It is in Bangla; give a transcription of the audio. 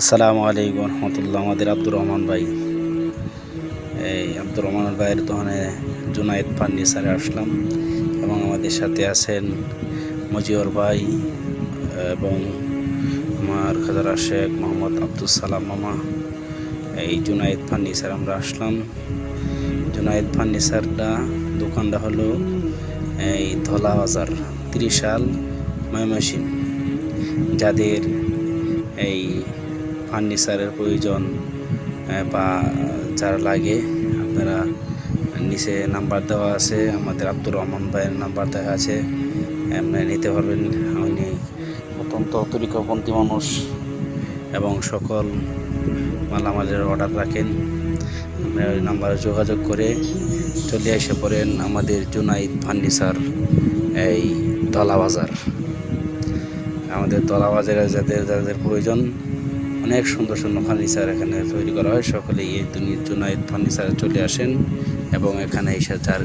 আসসালামু আলাইকুম রহমতুল্লাহ, আমাদের আব্দুর রহমান ভাই। এই আব্দুর রহমান ভাইয়ের দোকানে জুনায়েদ ফার্নিচারে আসলাম এবং আমাদের সাথে আছেন মজিউর ভাই এবং আমার খাজারা শেখ মোহাম্মদ আব্দুল সালাম মামা। এই জুনায়েদ ফার্নিচার আমরা আসলাম। জুনায়েদ ফার্নিচারটা দোকানটা হলো এই ধলা বাজার, ত্রিশাল ময়মনসিং যাদের এই ফার্নিচারের প্রয়োজন বা যারা লাগে আপনারা নিচে নাম্বার দেওয়া আছে, আমাদের আব্দুর রহমান ভাইয়ের নাম্বার দেওয়া আছে, আপনারা নিতে পারবেন। উনি অত্যন্ত তরিকপন্থী মানুষ এবং সকল মালামালের অর্ডার রাখেন। আপনারা ওই নাম্বারে যোগাযোগ করে চলে এসে পড়েন আমাদের জুনাইদ ফার্নিচার, এই ধলা বাজার। আমাদের তলা বাজারে যাদের যাদের প্রয়োজন অনেক সুন্দর সুন্দর ফার্নিচার এখানে তৈরি করা হয়। সকলেই এই দুনিয়ার জন্য ফার্নিচারে চলে আসেন এবং এখানে এসে যার